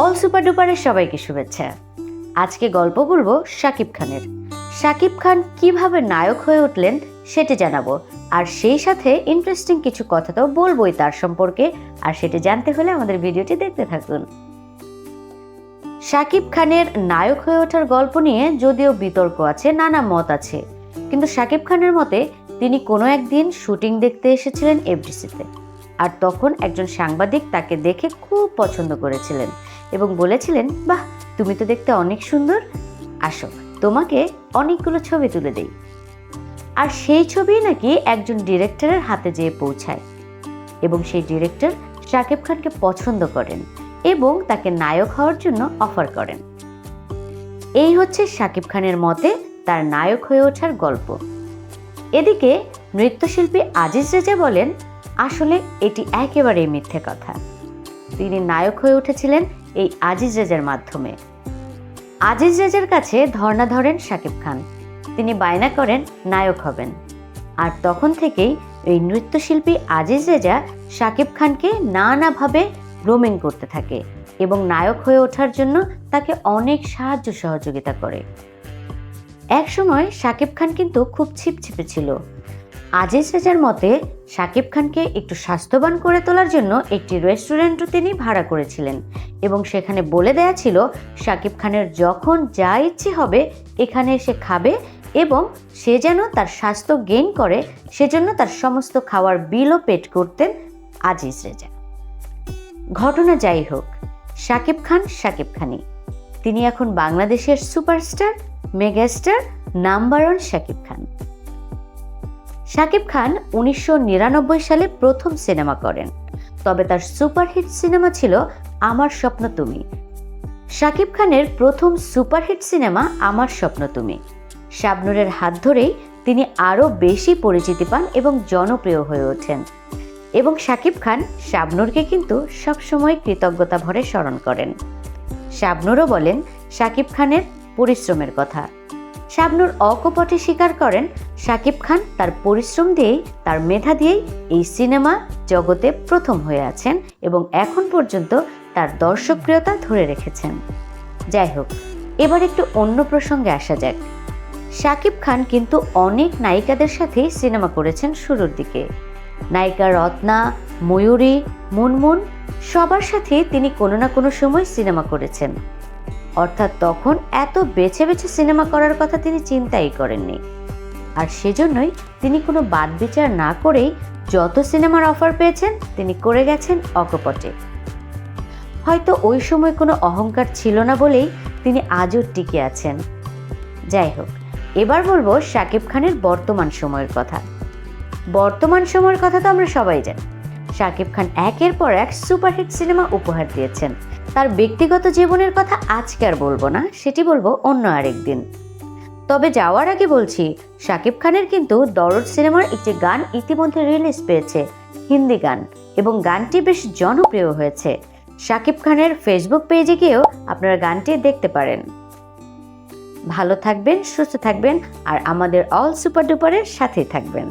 All super ডুপারের সবাইকে শুভেচ্ছা। আজকে গল্প বলব শাকিব খানের। শাকিব খান কীভাবে নায়ক হয়ে উঠলেন সেটি জানাব, আর সেই সাথে ইন্টারেস্টিং কিছু কথা তো বলবোই তার সম্পর্কে, আর সেটি জানতে হলে আমাদের ভিডিওটি দেখতে থাকুন। শাকিব খানের নায়ক হয়ে ওঠার গল্প নিয়ে যদিও বিতর্ক আছে, নানা মত আছে, কিন্তু শাকিব খানের মতে তিনি কোনো একদিন শুটিং দেখতে এসেছিলেন এফডিসিতে, আর তখন একজন সাংবাদিক তাকে দেখে খুব পছন্দ করেছিলেন। এবং বলেছিলেন, বাহ, তুমি তো দেখতে অনেক সুন্দর। আসো, তোমাকে অনেকগুলো ছবি তুলে দেই। আর সেই ছবি নাকি একজন ডিরেক্টরের হাতে যেয়ে পৌঁছায় এবং সেই ডিরেক্টর শাকিব খানকে পছন্দ করেন এবং তাকে নায়ক হওয়ার জন্য অফার করেন। এই হচ্ছে শাকিব খানের মতে তার নায়ক হয়ে ওঠার গল্প। এদিকে নৃত্যশিল্পী আজিজ রেজা বলেন, আসলে এটি একেবারেই মিথ্যে কথা। তিনি নায়ক হয়ে উঠেছিলেন এই আজিজ রেজার মাধ্যমে। আজিজ রেজার কাছে ধর্ণা ধরেন শাকিব খান। তিনি বায়না করেন, নায়ক হবেন। আর তখন থেকেই এই নৃত্যশিল্পী আজিজ রেজা শাকিব খানকে নানাভাবে গ্রোমিং করতে থাকে এবং নায়ক হয়ে ওঠার জন্য তাকে অনেক সাহায্য সহযোগিতা করে। একসময় শাকিব খান কিন্তু খুব ছিপছিপে ছিল। আজিজ রেজার মতে, শাকিব খানকে একটু স্বাস্থ্যবান করে তোলার জন্য একটি রেস্টুরেন্টও তিনি ভাড়া করেছিলেন এবং সেখানে বলে দেয়া ছিল, শাকিব খানের যখন যা ইচ্ছে হবে, এখানে এসে খাবে এবং সে যেন তার স্বাস্থ্য গেইন করে, সেজন্য তার সমস্ত খাওয়ার বিলও পেড করতেন আজিজ রেজা। ঘটনা যাই হোক, শাকিব খান শাকিব খানি তিনি এখন বাংলাদেশের superstar, megastar, number one Shakib Khan. Shakib Khan উনিশশো নিরানব্বই সালে প্রথম সিনেমা করেন। তবে তার সুপারহিট সিনেমা ছিল আমার স্বপ্ন তুমি। শাকিব খানের প্রথম সুপারহিট সিনেমা আমার স্বপ্ন তুমি। শাবনুরের হাত ধরেই তিনি আরও বেশি পরিচিতি পান এবং জনপ্রিয় হয়ে ওঠেন। এবং শাকিব খান শাবনুরকে কিন্তু সবসময় কৃতজ্ঞতা ভরে স্মরণ করেন। শাবনুরও বলেন, শাকিব খানের পরিশ্রমের কথা। শাবনুর অকপটে স্বীকার করেন, শাকিব খান তার পরিশ্রম দিয়েই, তার মেধা দিয়েই এই সিনেমা জগতে প্রথম হয়ে আছেন এবং এখন পর্যন্ত তার দর্শকপ্রিয়তা ধরে রেখেছেন। যাই হোক, এবার একটু অন্য প্রসঙ্গে আসা যাক। শাকিব খান কিন্তু অনেক নায়িকাদের সাথেই সিনেমা করেছেন শুরুর দিকে। নায়িকা রত্না, ময়ূরী, মুনমুন, সবার সাথে তিনি কোনো না কোনো সময় সিনেমা করেছেন। অর্থাৎ তখন এত বেছে বেছে সিনেমা করার কথা তিনি চিন্তাই করেননি। আর সেজন্যই তিনি কোনো বাদ বিচার না করেই যত সিনেমার অফার পেয়েছেন, তিনি করে গেছেন অকপটে। হয়তো ওই সময় কোনো অহংকার ছিল না বলেই তিনি আজও টিকে আছেন। যাই হোক, এবার বলব শাকিব খানের বর্তমান সময়ের কথা। বর্তমান সময়ের কথা তো আমরা সবাই জানি। শাকিব খান একের পর এক সুপারহিট সিনেমা উপহার দিয়েছেন। তার ব্যক্তিগত জীবনের কথা আজকে আর বলব না, সেটি বলব অন্য আরেক দিন তবে যাওয়ার আগে বলছি, শাকিব খানের কিন্তু দরদ সিনেমার একটি গান ইতিমধ্যে রিলিজ পেয়েছে, হিন্দি গান, এবং গানটি বেশ জনপ্রিয় হয়েছে। শাকিব খানের ফেসবুক পেজে গিয়েও আপনারা গানটি দেখতে পারেন। ভালো থাকবেন, সুস্থ থাকবেন, আর আমাদের অল সুপার ডুপারের সাথেই থাকবেন।